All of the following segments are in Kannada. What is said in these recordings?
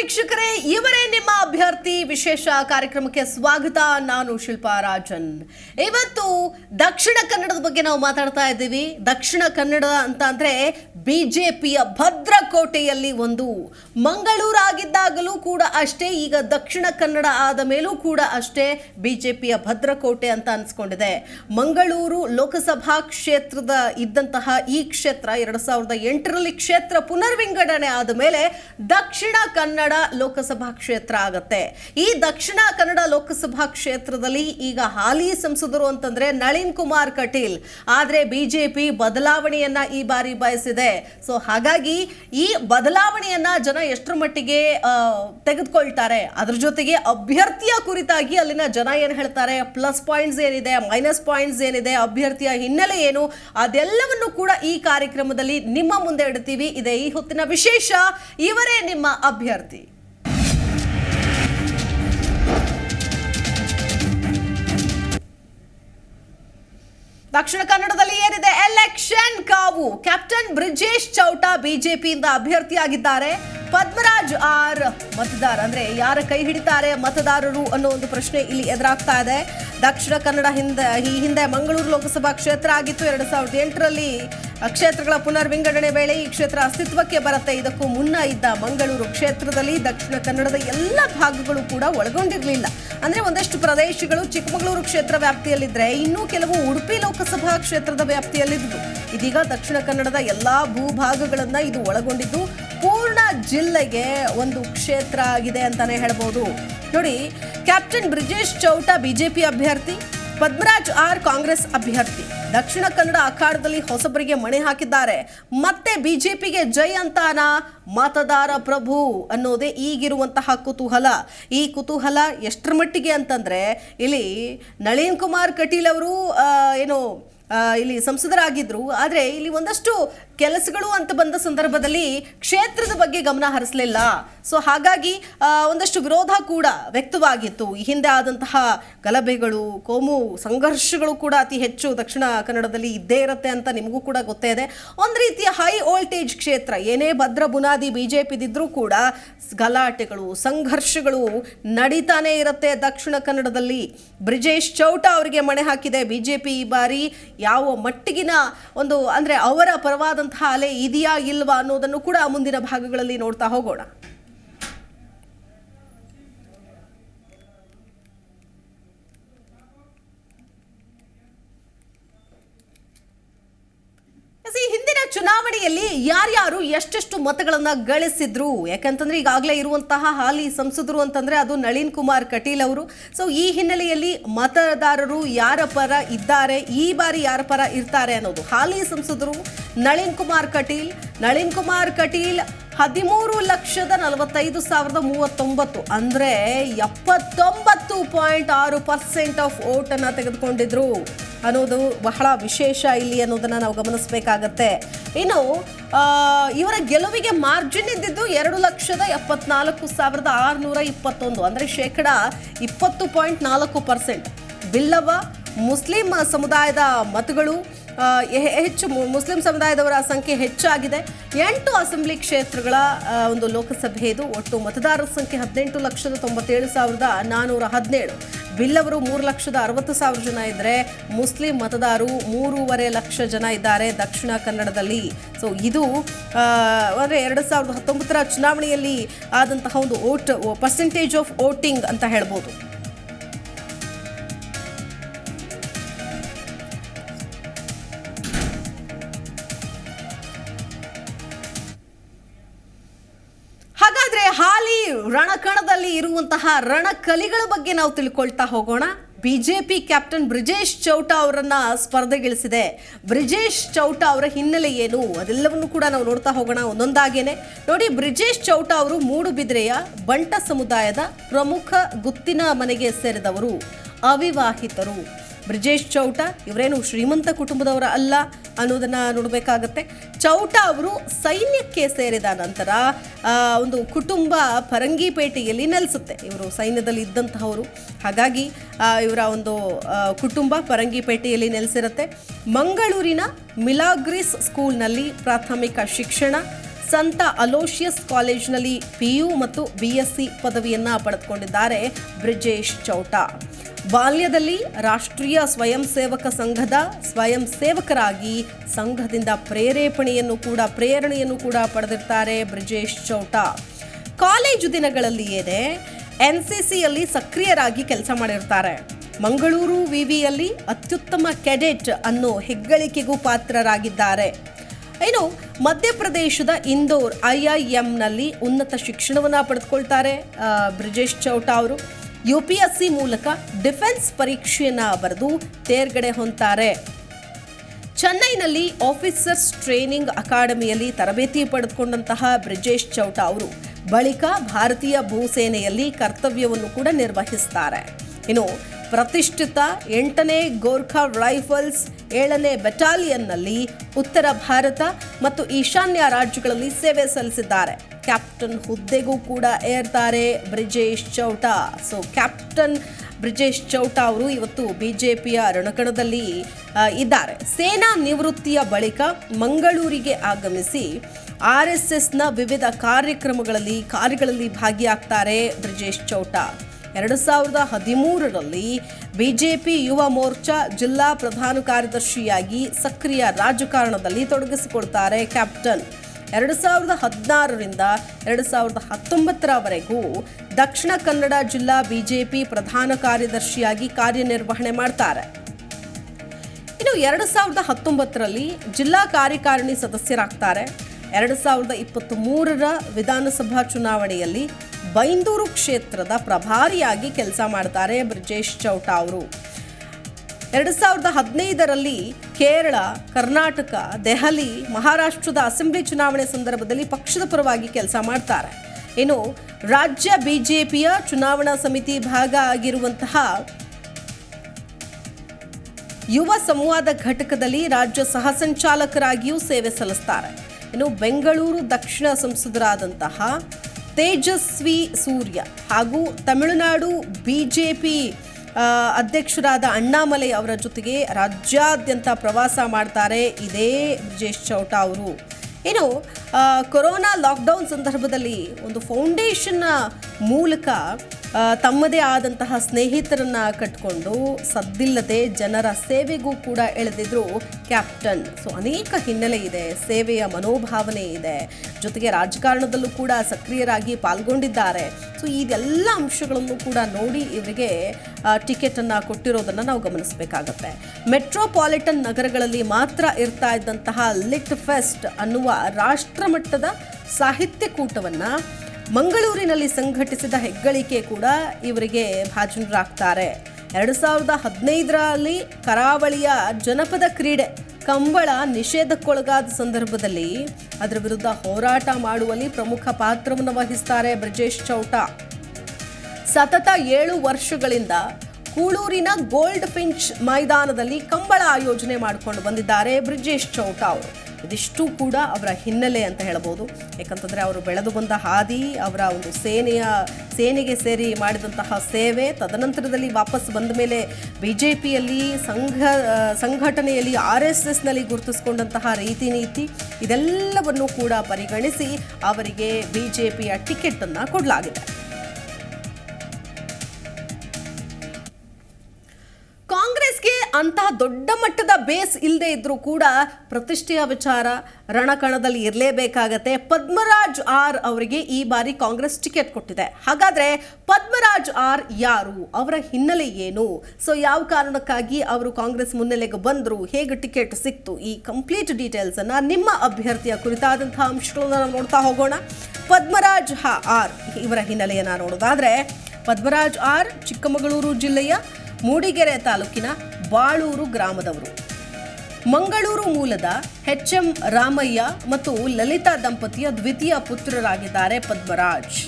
ವೀಕ್ಷಕರೇ ಇವರೇ ನಿಮ್ಮ ಅಭ್ಯರ್ಥಿ ವಿಶೇಷ ಕಾರ್ಯಕ್ರಮಕ್ಕೆ ಸ್ವಾಗತ. ನಾನು ಶಿಲ್ಪಾ ರಾಜನ್. ಇವತ್ತು ದಕ್ಷಿಣ ಕನ್ನಡದ ಬಗ್ಗೆ ನಾವು ಮಾತಾಡ್ತಾ ಇದ್ದೀವಿ. ದಕ್ಷಿಣ ಕನ್ನಡ ಅಂತ ಅಂದ್ರೆ ಬಿಜೆಪಿಯ ಭದ್ರಕೋಟೆಯಲ್ಲಿ ಒಂದು. ಮಂಗಳೂರಾಗಿದ್ದಾಗಲೂ ಕೂಡ ಅಷ್ಟೇ, ಈಗ ದಕ್ಷಿಣ ಕನ್ನಡ ಆದ ಮೇಲೂ ಕೂಡ ಅಷ್ಟೇ ಬಿಜೆಪಿಯ ಭದ್ರಕೋಟೆ ಅಂತ ಅನ್ಸ್ಕೊಂಡಿದೆ. ಮಂಗಳೂರು ಲೋಕಸಭಾ ಕ್ಷೇತ್ರದ ಇದ್ದಂತಹ ಈ ಕ್ಷೇತ್ರ, ಎರಡು ಸಾವಿರದ ಎಂಟರಲ್ಲಿ ಕ್ಷೇತ್ರ ಪುನರ್ವಿಂಗಡಣೆ ಆದ ಮೇಲೆ ದಕ್ಷಿಣ ಕನ್ನಡ ಲೋಕಸಭಾ ಕ್ಷೇತ್ರ ಆಗತ್ತೆ. ಈ ದಕ್ಷಿಣ ಕನ್ನಡ ಲೋಕಸಭಾ ಕ್ಷೇತ್ರದಲ್ಲಿ ಈಗ ಹಾಲಿ ಸಂಸದರು ಅಂತಂದ್ರೆ ನಳಿನ್ ಕುಮಾರ್ ಕಟೀಲ್. ಆದ್ರೆ ಬಿಜೆಪಿ ಬದಲಾವಣೆಯನ್ನ ಈ ಬಾರಿ ಬಯಸಿದೆ. ಸೊ ಹಾಗಾಗಿ ಈ ಬದಲಾವಣೆಯನ್ನ ಜನ ಎಷ್ಟರ ಮಟ್ಟಿಗೆ ತೆಗೆದುಕೊಳ್ತಾರೆ? ಅದ್ರ ಜೊತೆಗೆ ಅಭ್ಯರ್ಥಿಯ ಕುರಿತಾಗಿ ಅಲ್ಲಿನ ಜನ ಏನ್ ಹೇಳ್ತಾರೆ? ಪ್ಲಸ್ ಪಾಯಿಂಟ್ಸ್ ಏನಿದೆ ಮೈನಸ್ ಪಾಯಿಂಟ್ಸ್ ಏನಿದೆ, ಅಭ್ಯರ್ಥಿಯ ಹಿನ್ನೆಲೆ ಏನು? ಅದೆಲ್ಲವನ್ನು ಕೂಡ ಈ ಕಾರ್ಯಕ್ರಮದಲ್ಲಿ ನಿಮ್ಮ ಮುಂದೆ ಇಡ್ತೀವಿ. ಇದೆ ಈ ಹೊತ್ತಿನ ವಿಶೇಷ. ಇವರೇ ನಿಮ್ಮ ಅಭ್ಯರ್ಥಿ. ದಕ್ಷಿಣ ಕನ್ನಡದಲ್ಲಿ ಏನಿದೆ? ಎಲೆಕ್ಷನ್ ಕಾವು. ಕ್ಯಾಪ್ಟನ್ ಬ್ರಿಜೇಶ್ ಚೌಟ ಬಿಜೆಪಿಯಿಂದ ಅಭ್ಯರ್ಥಿಯಾಗಿದ್ದಾರೆ. ಪದ್ಮರಾಜ್ ಆರ್ ಮತದಾರ. ಅಂದ್ರೆ ಯಾರ ಕೈ ಹಿಡಿತಾರೆ ಮತದಾರರು ಅನ್ನೋ ಒಂದು ಪ್ರಶ್ನೆ ಇಲ್ಲಿ ಎದುರಾಗ್ತಾ ಇದೆ. ದಕ್ಷಿಣ ಕನ್ನಡ ಹಿಂದೆ, ಈ ಹಿಂದೆ ಮಂಗಳೂರು ಲೋಕಸಭಾ ಕ್ಷೇತ್ರ ಆಗಿತ್ತು. ಎರಡ್ ಸಾವಿರದ ಎಂಟರಲ್ಲಿ ಕ್ಷೇತ್ರಗಳ ಪುನರ್ ವಿಂಗಡಣೆ ವೇಳೆ ಈ ಕ್ಷೇತ್ರ ಅಸ್ತಿತ್ವಕ್ಕೆ ಬರುತ್ತೆ. ಇದಕ್ಕೂ ಮುನ್ನ ಇದ್ದ ಮಂಗಳೂರು ಕ್ಷೇತ್ರದಲ್ಲಿ ದಕ್ಷಿಣ ಕನ್ನಡದ ಎಲ್ಲ ಭಾಗಗಳು ಕೂಡ ಒಳಗೊಂಡಿರಲಿಲ್ಲ. ಅಂದ್ರೆ ಒಂದಷ್ಟು ಪ್ರದೇಶಗಳು ಚಿಕ್ಕಮಗಳೂರು ಕ್ಷೇತ್ರ ವ್ಯಾಪ್ತಿಯಲ್ಲಿದ್ರೆ ಇನ್ನೂ ಕೆಲವು ಉಡುಪಿ ಲೋಕಸಭಾ ಕ್ಷೇತ್ರದ ವ್ಯಾಪ್ತಿಯಲ್ಲಿದ್ದವು ಇದೀಗ ದಕ್ಷಿಣ ಕನ್ನಡದ ಎಲ್ಲಾ ಭೂಭಾಗಗಳನ್ನ ಇದು ಒಳಗೊಂಡಿದ್ದು. ಪೂರ್ಣ ಜಿಲ್ಲೆಗೆ ಒಂದು ಕ್ಷೇತ್ರ ಆಗಿದೆ ಅಂತಾನೆ ಹೇಳ್ಬೋದು. ನೋಡಿ, ಕ್ಯಾಪ್ಟನ್ ಬ್ರಿಜೇಶ್ ಚೌಟ ಬಿಜೆಪಿ ಅಭ್ಯರ್ಥಿ, ಪದ್ಮರಾಜ್ ಆರ್ ಕಾಂಗ್ರೆಸ್ ಅಭ್ಯರ್ಥಿ. ದಕ್ಷಿಣ ಕನ್ನಡ ಅಖಾಡದಲ್ಲಿ ಹೊಸಬರಿಗೆ ಮಣೆ ಹಾಕಿದ್ದಾರೆ. ಮತ್ತೆ ಬಿಜೆಪಿಗೆ ಜೈ ಅಂತಾನ? ಮತದಾರ ಪ್ರಭು ಅನ್ನೋದೇ ಈಗಿರುವಂತಹ ಕುತೂಹಲ. ಈ ಕುತೂಹಲ ಎಷ್ಟರ ಮಟ್ಟಿಗೆ ಅಂತಂದ್ರೆ, ಇಲ್ಲಿ ನಳಿನ್ ಕುಮಾರ್ ಕಟೀಲ್ ಅವರು ಏನು ಇಲ್ಲಿ ಸಂಸದರಾಗಿದ್ರು. ಆದರೆ ಇಲ್ಲಿ ಒಂದಷ್ಟು ಕೆಲಸಗಳು ಅಂತ ಬಂದ ಸಂದರ್ಭದಲ್ಲಿ ಕ್ಷೇತ್ರದ ಬಗ್ಗೆ ಗಮನ ಹರಿಸಲಿಲ್ಲ. ಸೊ ಹಾಗಾಗಿ ಒಂದಷ್ಟು ವಿರೋಧ ಕೂಡ ವ್ಯಕ್ತವಾಗಿತ್ತು. ಈ ಹಿಂದೆ ಆದಂತಹ ಗಲಭೆಗಳು, ಕೋಮು ಸಂಘರ್ಷಗಳು ಕೂಡ ಅತಿ ಹೆಚ್ಚು ದಕ್ಷಿಣ ಕನ್ನಡದಲ್ಲಿ ಇದ್ದೇ ಇರುತ್ತೆ ಅಂತ ನಿಮಗೂ ಕೂಡ ಗೊತ್ತೇ ಇದೆ. ಒಂದು ರೀತಿಯ ಹೈ ವೋಲ್ಟೇಜ್ ಕ್ಷೇತ್ರ, ಏನೇ ಭದ್ರ ಬುನಾದಿ ಬಿ ಜೆ ಪಿದಿದ್ರೂ ಕೂಡ ಗಲಾಟೆಗಳು, ಸಂಘರ್ಷಗಳು ನಡೀತಾನೆ ಇರುತ್ತೆ ದಕ್ಷಿಣ ಕನ್ನಡದಲ್ಲಿ. ಬ್ರಿಜೇಶ್ ಚೌಟ ಅವರಿಗೆ ಮಣೆ ಹಾಕಿದೆ ಬಿಜೆಪಿ ಈ ಬಾರಿ. ಯಾವ ಮಟ್ಟಿಗಿನ ಒಂದು, ಅಂದರೆ ಅವರ ಅಲೆ ಇದೆಯಾ ಇಲ್ವಾ ಅನ್ನೋದನ್ನು ಕೂಡ ಮುಂದಿನ ಭಾಗಗಳಲ್ಲಿ ನೋಡ್ತಾ ಹೋಗೋಣ ಎಸ್, ಈ ಹಿಂದಿನ ಚುನಾವಣೆಯಲ್ಲಿ ಯಾರ್ಯಾರು ಎಷ್ಟೆಷ್ಟು ಮತಗಳನ್ನು ಗಳಿಸಿದ್ರು? ಯಾಕಂತಂದ್ರೆ ಈಗಾಗಲೇ ಇರುವಂತಹ ಹಾಲಿ ಸಂಸದರು ಅಂತಂದ್ರೆ ಅದು ನಳಿನ್ ಕುಮಾರ್ ಕಟೀಲ್ ಅವರು. ಸೊ ಈ ಹಿನ್ನೆಲೆಯಲ್ಲಿ ಮತದಾರರು ಯಾರ ಪರ ಇದ್ದಾರೆ? ಈ ಬಾರಿ ಯಾರ ಪರ ಇರ್ತಾರೆ ಅನ್ನೋದು. ಹಾಲಿ ಸಂಸದರು ನಳಿನ್ ಕುಮಾರ್ ಕಟೀಲ್. ನಳಿನ್ ಕುಮಾರ್ ಕಟೀಲ್ ಹದಿಮೂರು ಲಕ್ಷದ ನಲವತ್ತೈದು ಸಾವಿರದ ಮೂವತ್ತೊಂಬತ್ತು ಅಂದ್ರೆ ಎಪ್ಪತ್ತೊಂಬತ್ತು ಪಾಯಿಂಟ್ ಆರು ಪರ್ಸೆಂಟ್ ಆಫ್ ಓಟನ್ನು ತೆಗೆದುಕೊಂಡಿದ್ರು ಅನ್ನೋದು ಬಹಳ ವಿಶೇಷ ಇಲ್ಲಿ ಅನ್ನೋದನ್ನ ನಾವು ಗಮನಿಸಬೇಕಾಗತ್ತೆ. ಇನ್ನು ಇವರ ಗೆಲುವಿಗೆ ಮಾರ್ಜಿನ್ ಇದ್ದಿದ್ದು ಎರಡು ಲಕ್ಷದ ಎಪ್ಪತ್ನಾಲ್ಕು ಸಾವಿರದ ಆರುನೂರ ಇಪ್ಪತ್ತೊಂದು ಅಂದ್ರೆ ಶೇಕಡ ಇಪ್ಪತ್ತು ಪಾಯಿಂಟ್ ನಾಲ್ಕು ಪರ್ಸೆಂಟ್. ಬಿಲ್ಲವ, ಮುಸ್ಲಿಂ ಸಮುದಾಯದ ಮತಗಳು ಹೆಚ್ಚು ಮುಸ್ಲಿಂ ಸಮುದಾಯದವರ ಸಂಖ್ಯೆ ಹೆಚ್ಚಾಗಿದೆ. ಎಂಟು ಅಸೆಂಬ್ಲಿ ಕ್ಷೇತ್ರಗಳ ಒಂದು ಲೋಕಸಭೆ ಇದು. ಒಟ್ಟು ಮತದಾರರ ಸಂಖ್ಯೆ ಹದಿನೆಂಟು ಲಕ್ಷದ ತೊಂಬತ್ತೇಳು ಸಾವಿರದ ನಾನ್ನೂರ ಹದಿನೇಳು. ಬಿಲ್ಲವರು ಮೂರು ಲಕ್ಷದ ಅರವತ್ತು ಸಾವಿರ ಜನ ಇದ್ದರೆ ಮುಸ್ಲಿಂ ಮತದಾರರು ಮೂರುವರೆ ಲಕ್ಷ ಜನ ಇದ್ದಾರೆ ದಕ್ಷಿಣ ಕನ್ನಡದಲ್ಲಿ. ಸೊ ಇದು ಅಂದರೆ ಎರಡು ಸಾವಿರದ ಹತ್ತೊಂಬತ್ತರ ಚುನಾವಣೆಯಲ್ಲಿ ಆದಂತಹ ಒಂದು ಓಟ್ ಪರ್ಸೆಂಟೇಜ್ ಆಫ್ ವೋಟಿಂಗ್ ಅಂತ ಹೇಳ್ಬೋದು. ರಣಕಣದಲ್ಲಿ ಇರುವಂತಹ ರಣಕಲಿಗಳ ಬಗ್ಗೆ ನಾವು ತಿಳ್ಕೊಳ್ತಾ ಹೋಗೋಣ. ಬಿಜೆಪಿ ಕ್ಯಾಪ್ಟನ್ ಬ್ರಿಜೇಶ್ ಚೌಟ ಅವರನ್ನ ಸ್ಪರ್ಧೆಗಿಳಿಸಿದೆ. ಬ್ರಿಜೇಶ್ ಚೌಟ ಅವರ ಹಿನ್ನೆಲೆ ಏನು? ಅದೆಲ್ಲವನ್ನು ಕೂಡ ನಾವು ನೋಡ್ತಾ ಹೋಗೋಣ ಒಂದೊಂದಾಗೇನೆ. ನೋಡಿ, ಬ್ರಿಜೇಶ್ ಚೌಟ ಅವರು ಮೂಡುಬಿದ್ರೆಯ ಬಂಟ ಸಮುದಾಯದ ಪ್ರಮುಖ ಗುತ್ತಿನ ಮನೆಗೆ ಸೇರಿದವರು. ಅವಿವಾಹಿತರು. ಬ್ರಿಜೇಶ್ ಚೌಟ ಇವರೇನು ಶ್ರೀಮಂತ ಕುಟುಂಬದವರ ಅಲ್ಲ ಅನ್ನೋದನ್ನ ನೋಡಬೇಕಾಗತ್ತೆ. ಚೌಟ ಅವರು ಸೈನ್ಯಕ್ಕೆ ಸೇರಿದ ನಂತರ ಒಂದು ಕುಟುಂಬ ಪರಂಗಿಪೇಟೆಯಲ್ಲಿ ನೆಲೆಸುತ್ತೆ. ಇವರು ಸೈನ್ಯದಲ್ಲಿ ಇದ್ದಂತಹವರು. ಹಾಗಾಗಿ ಇವರ ಒಂದು ಕುಟುಂಬ ಪರಂಗಿಪೇಟೆಯಲ್ಲಿ ನೆಲೆಸಿರುತ್ತೆ. ಮಂಗಳೂರಿನ ಮಿಲಾಗ್ರಿಸ್ ಸ್ಕೂಲ್ನಲ್ಲಿ ಪ್ರಾಥಮಿಕ ಶಿಕ್ಷಣ, ಸಂತ ಅಲೋಷಿಯಸ್ ಪಿ ಯು ಮತ್ತು ಬಿ ಎಸ್ ಸಿ ಪದವಿಯನ್ನು ಪಡೆದುಕೊಂಡಿದ್ದಾರೆ ಬ್ರಿಜೇಶ್ ಚೌಟಾ. ಬಾಲ್ಯದಲ್ಲಿ ರಾಷ್ಟ್ರೀಯ ಸ್ವಯಂ ಸೇವಕ ಸಂಘದ ಸ್ವಯಂ ಸೇವಕರಾಗಿ ಸಂಘದಿಂದ ಪ್ರೇರೇಪಣೆಯನ್ನು ಕೂಡ, ಪ್ರೇರಣೆಯನ್ನು ಕೂಡ ಪಡೆದಿರ್ತಾರೆ ಬ್ರಿಜೇಶ್ ಚೌಟಾ. ಕಾಲೇಜು ದಿನಗಳಲ್ಲಿಯೇ ಎನ್ ಸಿ ಸಿಯಲ್ಲಿ ಸಕ್ರಿಯರಾಗಿ ಕೆಲಸ ಮಾಡಿರ್ತಾರೆ. ಮಂಗಳೂರು ವಿವಿಯಲ್ಲಿ ಅತ್ಯುತ್ತಮ ಕೆಡೆಟ್ ಅನ್ನೋ ಹೆಗ್ಗಳಿಕೆಗೂ ಪಾತ್ರರಾಗಿದ್ದಾರೆ. ಇನ್ನು ಮಧ್ಯಪ್ರದೇಶದ ಇಂದೋರ್ ಐ ಐ ಎಂನಲ್ಲಿ ಉನ್ನತ ಶಿಕ್ಷಣವನ್ನು ಪಡೆದುಕೊಳ್ತಾರೆ ಬ್ರಿಜೇಶ್ ಚೌಟಾ ಅವರು. ಯು ಪಿ ಎಸ್ ಸಿ ಮೂಲಕ ಡಿಫೆನ್ಸ್ ಪರೀಕ್ಷೆಯನ್ನ ಬರೆದು ತೇರ್ಗಡೆ ಹೊಂತಾರೆ ಚೆನ್ನೈನಲ್ಲಿ ಆಫೀಸರ್ಸ್ ಟ್ರೈನಿಂಗ್ ಅಕಾಡೆಮಿಯಲ್ಲಿ ತರಬೇತಿ ಪಡೆದುಕೊಂಡಂತಹ ಬ್ರಿಜೇಶ್ ಚೌಟಾ ಅವರು ಬಳಿಕ ಭಾರತೀಯ ಭೂಸೇನೆಯಲ್ಲಿ ಕರ್ತವ್ಯವನ್ನು ಕೂಡ ನಿರ್ವಹಿಸ್ತಾರೆ. ಇನ್ನು ಪ್ರತಿಷ್ಠಿತ ಎಂಟನೇ ಗೋರ್ಖಾ ರೈಫಲ್ಸ್ ಏಳನೇ ಬೆಟಾಲಿಯನ್ನಲ್ಲಿ ಉತ್ತರ ಭಾರತ ಮತ್ತು ಈಶಾನ್ಯ ರಾಜ್ಯಗಳಲ್ಲಿ ಸೇವೆ ಸಲ್ಲಿಸಿದ್ದಾರೆ. ಕ್ಯಾಪ್ಟನ್ ಹುದ್ದೆಗೂ ಕೂಡ ಏರ್ತಾರೆ ಬ್ರಿಜೇಶ್ ಚೌಟಾ. ಸೊ ಕ್ಯಾಪ್ಟನ್ ಬ್ರಿಜೇಶ್ ಚೌಟಾ ಅವರು ಇವತ್ತು ಬಿಜೆಪಿಯ ರಣಕಣದಲ್ಲಿ ಇದ್ದಾರೆ. ಸೇನಾ ನಿವೃತ್ತಿಯ ಬಳಿಕ ಮಂಗಳೂರಿಗೆ ಆಗಮಿಸಿ ಆರ್ ಎಸ್ ಎಸ್ನ ವಿವಿಧ ಕಾರ್ಯಕ್ರಮಗಳಲ್ಲಿ, ಕಾರ್ಯಗಳಲ್ಲಿ ಭಾಗಿಯಾಗ್ತಾರೆ ಬ್ರಿಜೇಶ್ ಚೌಟಾ. ಎರಡು ಸಾವಿರದ ಹದಿಮೂರರಲ್ಲಿ ಬಿಜೆಪಿ ಯುವ ಮೋರ್ಚಾ ಜಿಲ್ಲಾ ಪ್ರಧಾನ ಕಾರ್ಯದರ್ಶಿಯಾಗಿ ಸಕ್ರಿಯ ರಾಜಕಾರಣದಲ್ಲಿ ತೊಡಗಿಸಿಕೊಳ್ತಾರೆ ಕ್ಯಾಪ್ಟನ್. ಎರಡು ಸಾವಿರದ ಹದಿನಾರರಿಂದ ಎರಡು ಸಾವಿರದ ಹತ್ತೊಂಬತ್ತರವರೆಗೂ ದಕ್ಷಿಣ ಕನ್ನಡ ಜಿಲ್ಲಾ ಬಿಜೆಪಿ ಪ್ರಧಾನ ಕಾರ್ಯದರ್ಶಿಯಾಗಿ ಕಾರ್ಯನಿರ್ವಹಣೆ ಮಾಡ್ತಾರೆ. ಇನ್ನು ಎರಡು ಸಾವಿರದ ಹತ್ತೊಂಬತ್ತರಲ್ಲಿ ಜಿಲ್ಲಾ ಕಾರ್ಯಕಾರಿಣಿ ಸದಸ್ಯರಾಗ್ತಾರೆ. ಎರಡು ಸಾವಿರದ ಇಪ್ಪತ್ತ್ ಮೂರರ ವಿಧಾನಸಭಾ ಚುನಾವಣೆಯಲ್ಲಿ ಬೈಂದೂರು ಕ್ಷೇತ್ರದ ಪ್ರಭಾರಿಯಾಗಿ ಕೆಲಸ ಮಾಡ್ತಾರೆ ಬ್ರಿಜೇಶ್ ಚೌಟಾ ಅವರು. ಎರಡು ಸಾವಿರದ ಹದಿನೈದರಲ್ಲಿ ಕೇರಳ, ಕರ್ನಾಟಕ, ದೆಹಲಿ, ಮಹಾರಾಷ್ಟ್ರದ ಅಸೆಂಬ್ಲಿ ಚುನಾವಣೆ ಸಂದರ್ಭದಲ್ಲಿ ಪಕ್ಷದ ಪರವಾಗಿ ಕೆಲಸ ಮಾಡ್ತಾರೆ. ಇನ್ನು ರಾಜ್ಯ ಬಿಜೆಪಿಯ ಚುನಾವಣಾ ಸಮಿತಿ ಭಾಗ ಆಗಿರುವಂತಹ ಯುವ ಸಂವಾದ ಘಟಕದಲ್ಲಿ ರಾಜ್ಯ ಸಹ ಸಂಚಾಲಕರಾಗಿಯೂ ಸೇವೆ ಸಲ್ಲಿಸ್ತಾರೆ. ಇನ್ನು ಬೆಂಗಳೂರು ದಕ್ಷಿಣ ಸಂಸದರಾದಂತಹ ತೇಜಸ್ವಿ ಸೂರ್ಯ ಹಾಗೂ ತಮಿಳುನಾಡು ಬಿಜೆಪಿ ಅಧ್ಯಕ್ಷರಾದ ಅಣ್ಣಾಮಲೈ ಅವರ ಜೊತೆಗೆ ರಾಜ್ಯಾದ್ಯಂತ ಪ್ರವಾಸ ಮಾಡ್ತಾರೆ ಇದೇ ಬ್ರಿಜೇಶ್ ಚೌಟ ಅವರು. ಏನು ಕೊರೋನಾ ಲಾಕ್ಡೌನ್ ಸಂದರ್ಭದಲ್ಲಿ ಒಂದು ಫೌಂಡೇಶನ್ನ ಮೂಲಕ ತಮ್ಮದೇ ಆದಂತಹ ಸ್ನೇಹಿತರನ್ನ ಕಟ್ಕೊಂಡು ಸದ್ದಿಲ್ಲದೆ ಜನರ ಸೇವೆಗೂ ಕೂಡ ಎಳೆದಿದ್ರು ಕ್ಯಾಪ್ಟನ್. ಸೊ, ಅನೇಕ ಹಿನ್ನೆಲೆ ಇದೆ. ಸೇವೆಯ ಮನೋಭಾವನೆ ಇದೆ. ಜೊತೆಗೆ ರಾಜಕಾರಣದಲ್ಲೂ ಕೂಡ ಸಕ್ರಿಯರಾಗಿ ಪಾಲ್ಗೊಂಡಿದ್ದಾರೆ. ಸೊ ಇದೆಲ್ಲ ಅಂಶಗಳನ್ನು ಕೂಡ ನೋಡಿ ಇವರಿಗೆ ಟಿಕೆಟನ್ನು ಕೊಟ್ಟಿರೋದನ್ನು ನಾವು ಗಮನಿಸಬೇಕಾಗತ್ತೆ. ಮೆಟ್ರೋಪಾಲಿಟನ್ ನಗರಗಳಲ್ಲಿ ಮಾತ್ರ ಇರ್ತಾ ಇದ್ದಂತಹ ಲಿಟ್ ಫೆಸ್ಟ್ ಅನ್ನುವ ರಾಷ್ಟ್ರಮಟ್ಟದ ಸಾಹಿತ್ಯ ಕೂಟವನ್ನು ಮಂಗಳೂರಿನಲ್ಲಿ ಸಂಘಟಿಸಿದ ಹೆಗ್ಗಳಿಕೆ ಕೂಡ ಇವರಿಗೆ ಭಾಜನರಾಗ್ತಾರೆ. ಎರಡು ಸಾವಿರದ ಹದಿನೈದರಲ್ಲಿ ಕರಾವಳಿಯ ಜನಪದ ಕ್ರೀಡೆ ಕಂಬಳ ನಿಷೇಧಕ್ಕೊಳಗಾದ ಸಂದರ್ಭದಲ್ಲಿ ಅದರ ವಿರುದ್ಧ ಹೋರಾಟ ಮಾಡುವಲ್ಲಿ ಪ್ರಮುಖ ಪಾತ್ರವನ್ನು ವಹಿಸ್ತಾರೆ ಬ್ರಿಜೇಶ್ ಚೌಟಾ. ಸತತ ಏಳು ವರ್ಷಗಳಿಂದ ಕೂಳೂರಿನ ಗೋಲ್ಡ್ ಫಿಂಚ್ ಮೈದಾನದಲ್ಲಿ ಕಂಬಳ ಆಯೋಜನೆ ಮಾಡಿಕೊಂಡು ಬಂದಿದ್ದಾರೆ ಬ್ರಿಜೇಶ್ ಚೌಟಾ ಅವರು. ಇದಿಷ್ಟು ಕೂಡ ಅವರ ಹಿನ್ನೆಲೆ ಅಂತ ಹೇಳ್ಬೋದು ಯಾಕಂತಂದರೆ ಅವರು ಬೆಳೆದು ಬಂದ ಹಾದಿ, ಅವರ ಒಂದು ಸೇನೆಯ, ಸೇನೆಗೆ ಸೇರಿ ಮಾಡಿದಂತಹ ಸೇವೆ, ತದನಂತರದಲ್ಲಿ ವಾಪಸ್ ಬಂದ ಮೇಲೆ ಬಿ ಜೆ ಪಿಯಲ್ಲಿ ಸಂಘ, ಸಂಘಟನೆಯಲ್ಲಿ ಆರ್ ಎಸ್ ಎಸ್ನಲ್ಲಿ ಗುರುತಿಸಿಕೊಂಡಂತಹ ರೀತಿ ನೀತಿ, ಇದೆಲ್ಲವನ್ನು ಕೂಡ ಪರಿಗಣಿಸಿ ಅವರಿಗೆ ಬಿ ಜೆ ಪಿಯ ಟಿಕೆಟನ್ನು ಕೊಡಲಾಗಿದೆ. ಅಂತಹ ದೊಡ್ಡ ಮಟ್ಟದ ಬೇಸ್ ಇಲ್ಲದೆ ಇದ್ದರೂ ಕೂಡ ಪ್ರತಿಷ್ಠೆಯ ವಿಚಾರ ರಣಕಣದಲ್ಲಿ ಇರಲೇಬೇಕಾಗತ್ತೆ. ಪದ್ಮರಾಜ್ ಆರ್ ಅವರಿಗೆ ಈ ಬಾರಿ ಕಾಂಗ್ರೆಸ್ ಟಿಕೆಟ್ ಕೊಟ್ಟಿದೆ. ಹಾಗಾದ್ರೆ ಪದ್ಮರಾಜ್ ಆರ್ ಯಾರು? ಅವರ ಹಿನ್ನೆಲೆ ಏನು? ಸೊ ಯಾವ ಕಾರಣಕ್ಕಾಗಿ ಅವರು ಕಾಂಗ್ರೆಸ್ ಮುನ್ನೆಲೆಗೆ ಬಂದರು? ಹೇಗೆ ಟಿಕೆಟ್ ಸಿಕ್ತು? ಈ ಕಂಪ್ಲೀಟ್ ಡೀಟೇಲ್ಸನ್ನು ನಿಮ್ಮ ಅಭ್ಯರ್ಥಿಯ ಕುರಿತಾದಂತಹ ಅಂಶಗಳನ್ನು ನೋಡ್ತಾ ಹೋಗೋಣ. ಪದ್ಮರಾಜ್ ಆರ್, ಇವರ ಹಿನ್ನೆಲೆಯನ್ನು ನೋಡೋದಾದ್ರೆ, ಪದ್ಮರಾಜ್ ಆರ್ ಚಿಕ್ಕಮಗಳೂರು ಜಿಲ್ಲೆಯ ಮೂಡಿಗೆರೆ ತಾಲೂಕಿನ ಬಾಳೂರು ಗ್ರಾಮದವರು. ಮಂಗಳೂರು ಮೂಲದ ಎಚ್ ಎಂ ರಾಮಯ್ಯ ಮತ್ತು ಲಲಿತಾ ದಂಪತಿಯ ದ್ವಿತೀಯ ಪುತ್ರರಾಗಿದ್ದಾರೆ ಪದ್ಮರಾಜ್.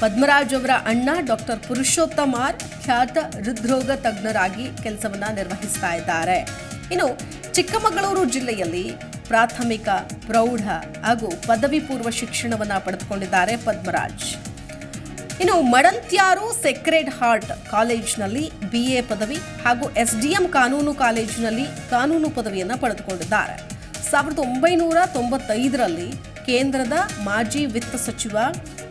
ಪದ್ಮರಾಜ್ ಅವರ ಅಣ್ಣ ಡಾಕ್ಟರ್ ಪುರುಷೋತ್ತಮಾರ್ ಖ್ಯಾತ ಹೃದ್ರೋಗ ತಜ್ಞರಾಗಿ ಕೆಲಸವನ್ನು ನಿರ್ವಹಿಸ್ತಾ ಇದ್ದಾರೆ. ಇನ್ನು ಚಿಕ್ಕಮಗಳೂರು ಜಿಲ್ಲೆಯಲ್ಲಿ ಪ್ರಾಥಮಿಕ ಪ್ರೌಢ ಹಾಗೂ ಪದವಿ ಪೂರ್ವ ಶಿಕ್ಷಣವನ್ನು ಪಡೆದುಕೊಂಡಿದ್ದಾರೆ ಪದ್ಮರಾಜ್. ಇನ್ನು ಮಡಂತ್ಯಾರು ಸೆಕ್ರೆಡ್ ಹಾರ್ಟ್ ಕಾಲೇಜ್ನಲ್ಲಿ ಬಿ ಎ ಪದವಿ ಹಾಗೂ ಎಸ್ ಡಿ ಎಂ ಕಾನೂನು ಕಾಲೇಜಿನಲ್ಲಿ ಕಾನೂನು ಪದವಿಯನ್ನು ಪಡೆದುಕೊಂಡಿದ್ದಾರೆ. ಸಾವಿರದ ಒಂಬೈನೂರ ತೊಂಬತ್ತೈದರಲ್ಲಿ ಕೇಂದ್ರದ ಮಾಜಿ ವಿತ್ತ ಸಚಿವ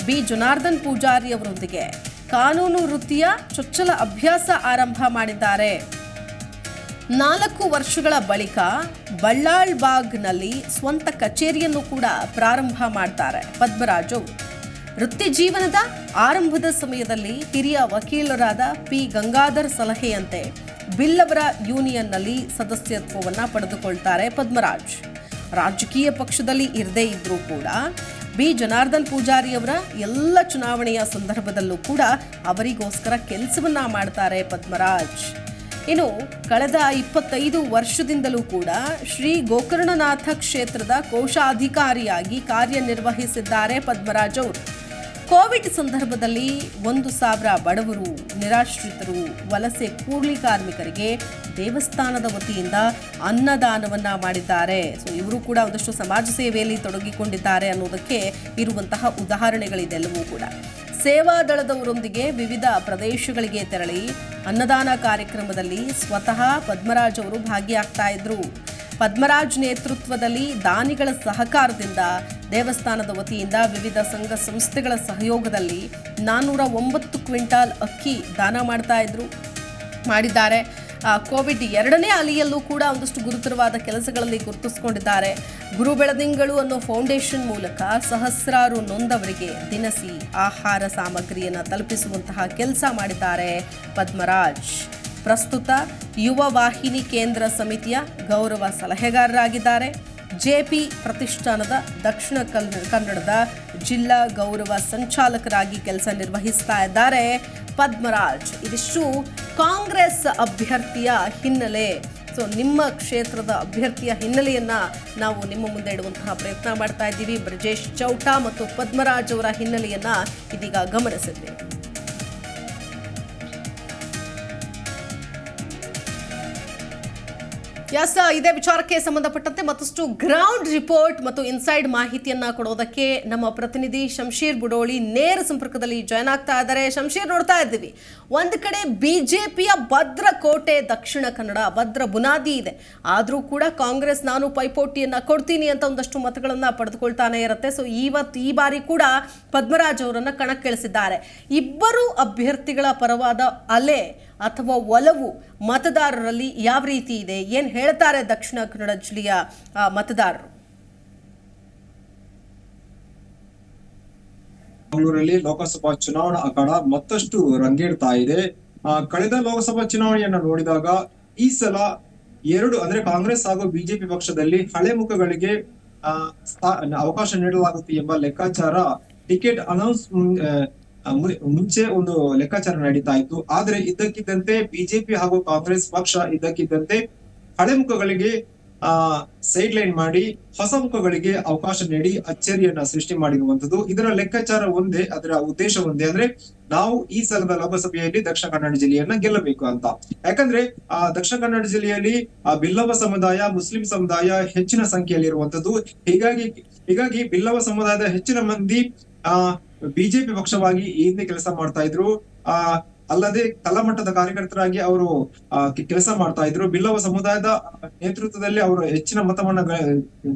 ಬಿ. ಜನಾರ್ದನ್ ಪೂಜಾರಿ ಅವರೊಂದಿಗೆ ಕಾನೂನು ವೃತ್ತಿಯ ಚೊಚ್ಚಲ ಅಭ್ಯಾಸ ಆರಂಭ ಮಾಡಿದ್ದಾರೆ. ನಾಲ್ಕು ವರ್ಷಗಳ ಬಳಿಕ ಬಳ್ಳಾಳ್ಬಾಗ್ನಲ್ಲಿ ಸ್ವಂತ ಕಚೇರಿಯನ್ನು ಕೂಡ ಪ್ರಾರಂಭ ಮಾಡ್ತಾರೆ ಪದ್ಮರಾಜ್. ವೃತ್ತಿ ಜೀವನದ ಆರಂಭದ ಸಮಯದಲ್ಲಿ ಹಿರಿಯ ವಕೀಲರಾದ ಪಿ. ಗಂಗಾಧರ್ ಸಲಹೆಯಂತೆ ಬಿಲ್ಲವರ ಯೂನಿಯನ್ನಲ್ಲಿ ಸದಸ್ಯತ್ವವನ್ನು ಪಡೆದುಕೊಳ್ತಾರೆ ಪದ್ಮರಾಜ್. ರಾಜಕೀಯ ಪಕ್ಷದಲ್ಲಿ ಇರದೇ ಇದ್ರೂ ಕೂಡ ಬಿ. ಜನಾರ್ದನ್ ಪೂಜಾರಿಯವರ ಎಲ್ಲ ಚುನಾವಣೆಯ ಸಂದರ್ಭದಲ್ಲೂ ಕೂಡ ಅವರಿಗೋಸ್ಕರ ಕೆಲಸವನ್ನ ಮಾಡ್ತಾರೆ ಪದ್ಮರಾಜ್. ಇನ್ನು ಕಳೆದ ಇಪ್ಪತ್ತೈದು ವರ್ಷದಿಂದಲೂ ಕೂಡ ಶ್ರೀ ಗೋಕರ್ಣನಾಥ ಕ್ಷೇತ್ರದ ಕೋಶಾಧಿಕಾರಿಯಾಗಿ ಕಾರ್ಯನಿರ್ವಹಿಸಿದ್ದಾರೆ ಪದ್ಮರಾಜ್ ಅವರು. ಕೋವಿಡ್ ಸಂದರ್ಭದಲ್ಲಿ ಒಂದು ಸಾವಿರ ಬಡವರು ನಿರಾಶ್ರಿತರು, ವಲಸೆ ಕೂಲಿ ಕಾರ್ಮಿಕರಿಗೆ ದೇವಸ್ಥಾನದ ವತಿಯಿಂದ ಅನ್ನದಾನವನ್ನ ಮಾಡಿದ್ದಾರೆ. ಸೊ ಇವರು ಕೂಡ ಒಂದಷ್ಟು ಸಮಾಜ ಸೇವೆಯಲ್ಲಿ ತೊಡಗಿಕೊಂಡಿದ್ದಾರೆ ಅನ್ನೋದಕ್ಕೆ ಇರುವಂತಹ ಉದಾಹರಣೆಗಳಿದೆಲ್ಲವೂ ಕೂಡ. ಸೇವಾದಳದವರೊಂದಿಗೆ ವಿವಿಧ ಪ್ರದೇಶಗಳಿಗೆ ತೆರಳಿ ಅನ್ನದಾನ ಕಾರ್ಯಕ್ರಮದಲ್ಲಿ ಸ್ವತಃ ಪದ್ಮರಾಜ್ ಅವರು ಭಾಗಿಯಾಗ್ತಾ ಇದ್ರು. ಪದ್ಮರಾಜ್ ನೇತೃತ್ವದಲ್ಲಿ ದಾನಿಗಳ ಸಹಕಾರದಿಂದ ದೇವಸ್ಥಾನದ ವತಿಯಿಂದ ವಿವಿಧ ಸಂಘ ಸಂಸ್ಥೆಗಳ ಸಹಯೋಗದಲ್ಲಿ ನಾನ್ನೂರ ಒಂಬತ್ತು ಕ್ವಿಂಟಾಲ್ ಅಕ್ಕಿ ದಾನ ಮಾಡ್ತಾ ಇದ್ರು, ಮಾಡಿದ್ದಾರೆ. ಕೋವಿಡ್ ಎರಡನೇ ಅಲೆಯಲ್ಲೂ ಕೂಡ ಒಂದಷ್ಟು ಗುರುತರವಾದ ಕೆಲಸಗಳಲ್ಲಿ ಗುರುತಿಸಿಕೊಂಡಿದ್ದಾರೆ. ಗುರು ಬೆಳದಿಂಗಳು ಅನ್ನೋ ಫೌಂಡೇಶನ್ ಮೂಲಕ ಸಹಸ್ರಾರು ನೊಂದವರಿಗೆ ದಿನಸಿ ಆಹಾರ ಸಾಮಗ್ರಿಯನ್ನು ತಲುಪಿಸುವಂತಹ ಕೆಲಸ ಮಾಡಿದ್ದಾರೆ ಪದ್ಮರಾಜ್. ಪ್ರಸ್ತುತ ಯುವ ವಾಹಿನಿ ಕೇಂದ್ರ ಸಮಿತಿಯ ಗೌರವ ಸಲಹೆಗಾರರಾಗಿದ್ದಾರೆ. ಜೆಪಿ ಪ್ರತಿಷ್ಠಾನದ ದಕ್ಷಿಣ ಕನ್ನಡ ಕನ್ನಡದ ಜಿಲ್ಲಾ ಗೌರವ ಸಂಚಾಲಕರಾಗಿ ಕೆಲಸ ನಿರ್ವಹಿಸ್ತಾ ಇದ್ದಾರೆ ಪದ್ಮರಾಜ್. ಇದಿಷ್ಟು ಕಾಂಗ್ರೆಸ್ ಅಭ್ಯರ್ಥಿಯ ಹಿನ್ನೆಲೆ. ಸೊ, ನಿಮ್ಮ ಕ್ಷೇತ್ರದ ಅಭ್ಯರ್ಥಿಯ ಹಿನ್ನೆಲೆಯನ್ನು ನಾವು ನಿಮ್ಮ ಮುಂದೆ ಇಡುವಂತಹ ಪ್ರಯತ್ನ ಮಾಡ್ತಾ ಇದ್ದೀವಿ. ಬ್ರಜೇಶ್ ಚೌಟಾ ಮತ್ತು ಪದ್ಮರಾಜ್ ಅವರ ಹಿನ್ನೆಲೆಯನ್ನು ಇದೀಗ ಗಮನಿಸಿದ್ದೇವೆ ಎಸ್ ಇದೇ ವಿಚಾರಕ್ಕೆ ಸಂಬಂಧಪಟ್ಟಂತೆ ಮತ್ತಷ್ಟು ಗ್ರೌಂಡ್ ರಿಪೋರ್ಟ್ ಮತ್ತು ಇನ್ಸೈಡ್ ಮಾಹಿತಿಯನ್ನ ಕೊಡೋದಕ್ಕೆ ನಮ್ಮ ಪ್ರತಿನಿಧಿ ಶಂಶೀರ್ ಬುಡೋಳಿ ನೇರ ಸಂಪರ್ಕದಲ್ಲಿ ಜಾಯ್ನ್ ಆಗ್ತಾ ಇದ್ದಾರೆ. ಶಂಶೀರ್ ನೋಡ್ತಾ ಇದ್ದೀವಿ. ಒಂದು ಕಡೆ ಬಿಜೆಪಿಯ ಭದ್ರ ಕೋಟೆ ದಕ್ಷಿಣ ಕನ್ನಡ ಭದ್ರ ಬುನಾದಿ ಇದೆ. ಆದರೂ ಕೂಡ ಕಾಂಗ್ರೆಸ್ ನಾನು ಪೈಪೋಟಿಯನ್ನ ಕೊಡ್ತೀನಿ ಅಂತ ಒಂದಷ್ಟು ಮತಗಳನ್ನ ಪಡೆದುಕೊಳ್ತಾನೆ ಇರುತ್ತೆ. ಸೊ ಇವತ್ತು ಈ ಬಾರಿ ಕೂಡ ಪದ್ಮರಾಜ್ ಅವರನ್ನ ಕಣಕ್ಕಿಳಿಸಿದ್ದಾರೆ. ಇಬ್ಬರು ಅಭ್ಯರ್ಥಿಗಳ ಪರವಾದ ಅಲೆ ಅಥವಾ ಒಲವು ಮತದಾರರಲ್ಲಿ ಯಾವ ರೀತಿ ಇದೆ? ಏನ್ ಹೇಳ್ತಾರೆ ದಕ್ಷಿಣ ಕನ್ನಡ ಜಿಲ್ಲೆಯ ಮತದಾರರು? ಮಂಗಳೂರಲ್ಲಿ ಲೋಕಸಭಾ ಚುನಾವಣಾ ಅಖಾಡ ಮತ್ತಷ್ಟು ರಂಗೇಡ್ತಾ ಇದೆ. ಕಳೆದ ಲೋಕಸಭಾ ಚುನಾವಣೆಯನ್ನ ನೋಡಿದಾಗ ಈ ಸಲ ಎರಡು, ಅಂದ್ರೆ ಕಾಂಗ್ರೆಸ್ ಹಾಗೂ ಬಿಜೆಪಿ ಪಕ್ಷದಲ್ಲಿ ಹಳೆ ಮುಖಗಳಿಗೆ ಅವಕಾಶ ನೀಡಲಾಗುತ್ತೆ ಎಂಬ ಲೆಕ್ಕಾಚಾರ ಟಿಕೆಟ್ ಅನೌನ್ಸ್ ಮುಂಚೆ ಒಂದು ಲೆಕ್ಕಾಚಾರ ನಡೀತಾ ಇತ್ತು. ಆದ್ರೆ ಇದ್ದಕ್ಕಿದ್ದಂತೆ ಬಿಜೆಪಿ ಹಾಗೂ ಕಾಂಗ್ರೆಸ್ ಪಕ್ಷ ಇದ್ದಕ್ಕಿದ್ದಂತೆ ಹಳೆ ಮುಖಗಳಿಗೆ, ಆ ಸೈಡ್ ಲೈನ್ ಮಾಡಿ ಹೊಸ ಮುಖಗಳಿಗೆ ಅವಕಾಶ ನೀಡಿ ಅಚ್ಚರಿಯನ್ನ ಸೃಷ್ಟಿ ಮಾಡಿರುವಂತದ್ದು ಇದರ ಲೆಕ್ಕಾಚಾರ ಒಂದೇ, ಅದರ ಉದ್ದೇಶ ಒಂದೇ. ಅಂದ್ರೆ ನಾವು ಈ ಸಲದ ಲೋಕಸಭೆಯಲ್ಲಿ ದಕ್ಷಿಣ ಕನ್ನಡ ಜಿಲ್ಲೆಯನ್ನ ಗೆಲ್ಲಬೇಕು ಅಂತ. ಯಾಕಂದ್ರೆ, ಆ ದಕ್ಷಿಣ ಕನ್ನಡ ಜಿಲ್ಲೆಯಲ್ಲಿ, ಆ, ಬಿಲ್ಲವ ಸಮುದಾಯ, ಮುಸ್ಲಿಂ ಸಮುದಾಯ ಹೆಚ್ಚಿನ ಸಂಖ್ಯೆಯಲ್ಲಿ ಇರುವಂತದ್ದು ಹೀಗಾಗಿ ಹೀಗಾಗಿ ಬಿಲ್ಲವ ಸಮುದಾಯದ ಹೆಚ್ಚಿನ ಮಂದಿ, ಆ ಬಿಜೆಪಿ ಪಕ್ಷವಾಗಿ ಈ ಹಿಂದೆ ಕೆಲಸ ಮಾಡ್ತಾ ಇದ್ರು. ಆ, ಅಲ್ಲದೆ ತಳಮಟ್ಟದ ಕಾರ್ಯಕರ್ತರಾಗಿ ಅವರು ಕೆಲಸ ಮಾಡ್ತಾ ಇದ್ರು. ಬಿಲ್ಲವ ಸಮುದಾಯದ ನೇತೃತ್ವದಲ್ಲಿ ಅವರು ಹೆಚ್ಚಿನ ಮತವನ್ನ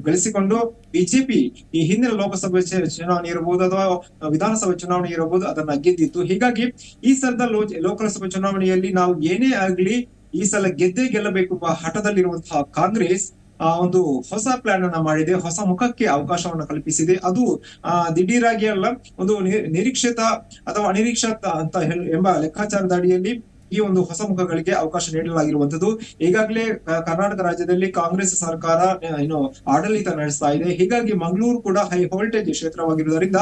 ಗಳಿಸಿಕೊಂಡು ಬಿಜೆಪಿ ಈ ಹಿಂದಿನ ಲೋಕಸಭೆ ಚುನಾವಣೆ ಇರಬಹುದು ಅಥವಾ ವಿಧಾನಸಭೆ ಚುನಾವಣೆ ಇರಬಹುದು ಅದನ್ನ ಗೆದ್ದಿತ್ತು. ಹೀಗಾಗಿ ಈ ಸಲದ ಲೋಕಸಭೆ ಚುನಾವಣೆಯಲ್ಲಿ ನಾವು ಏನೇ ಆಗ್ಲಿ ಈ ಸಲ ಗೆದ್ದೇ ಗೆಲ್ಲಬೇಕು ಹಠದಲ್ಲಿರುವಂತಹ ಕಾಂಗ್ರೆಸ್ ಆ, ಒಂದು ಹೊಸ ಪ್ಲಾನ್ ಅನ್ನ ಮಾಡಿದೆ, ಹೊಸ ಮುಖಕ್ಕೆ ಅವಕಾಶವನ್ನು ಕಲ್ಪಿಸಿದೆ. ಅದು, ಆ, ದಿಢೀರಾಗಿ ಅಲ್ಲ, ಒಂದು ನಿರೀಕ್ಷಿತ ಅಥವಾ ಅನಿರೀಕ್ಷಿತ ಅಂತ ಎಂಬ ಲೆಕ್ಕಾಚಾರದ ಅಡಿಯಲ್ಲಿ ಈ ಒಂದು ಹೊಸ ಮುಖಗಳಿಗೆ ಅವಕಾಶ ನೀಡಲಾಗಿರುವಂತದ್ದು ಈಗಾಗಲೇ ಕರ್ನಾಟಕ ರಾಜ್ಯದಲ್ಲಿ ಕಾಂಗ್ರೆಸ್ ಸರ್ಕಾರ ಏನು ಆಡಳಿತ ನಡೆಸ್ತಾ ಇದೆ. ಹೀಗಾಗಿ ಮಂಗಳೂರು ಕೂಡ ಹೈ ವೋಲ್ಟೇಜ್ ಕ್ಷೇತ್ರವಾಗಿರುವುದರಿಂದ,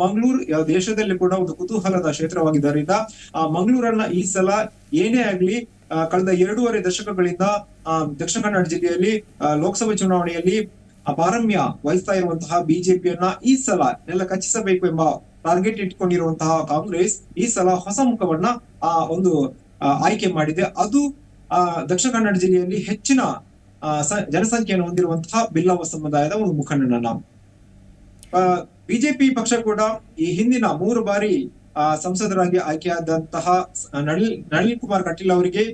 ಮಂಗಳೂರು ದೇಶದಲ್ಲಿ ಕೂಡ ಒಂದು ಕುತೂಹಲದ ಕ್ಷೇತ್ರವಾಗಿದ್ದರಿಂದ, ಆ, ಮಂಗಳೂರನ್ನ ಈ ಸಲ ಏನೇ ಆಗ್ಲಿ ಕಳೆದ ಎರಡೂವರೆ ದಶಕಗಳಿಂದ ದಕ್ಷಿಣ ಕನ್ನಡ ಜಿಲ್ಲೆಯಲ್ಲಿ ಲೋಕಸಭೆ ಚುನಾವಣೆಯಲ್ಲಿ ಅಪಾರಮ್ಯ ಪಾರಮ್ಯ ವಹಿಸ್ತಾ ಇರುವಂತಹ ಬಿಜೆಪಿಯನ್ನ ಈ ಸಲ ನೆಲ ಕಚ್ಚಿಸಬೇಕು ಎಂಬ ಟಾರ್ಗೆಟ್ ಇಟ್ಕೊಂಡಿರುವಂತಹ ಕಾಂಗ್ರೆಸ್ ಈ ಸಲ ಹೊಸ ಮುಖವನ್ನ, ಆ, ಒಂದು ಆಯ್ಕೆ ಮಾಡಿದೆ. ಅದು ದಕ್ಷಿಣ ಕನ್ನಡ ಜಿಲ್ಲೆಯಲ್ಲಿ ಹೆಚ್ಚಿನ ಜನಸಂಖ್ಯೆಯನ್ನು ಹೊಂದಿರುವಂತಹ ಬಿಲ್ಲವ ಸಮುದಾಯದ ಒಂದು ಮುಖಂಡನನ್ನ ಬಿಜೆಪಿ ಪಕ್ಷ ಕೂಡ ಈ ಹಿಂದಿನ ಮೂರು ಬಾರಿ ಆ, ಸಂಸದರಾಗಿ ಆಯ್ಕೆಯಾದಂತಹ ನಳಿನ್ ನಳಿನ್ ಕುಮಾರ್ ಕಟೀಲ್ ಅವರಿಗೆ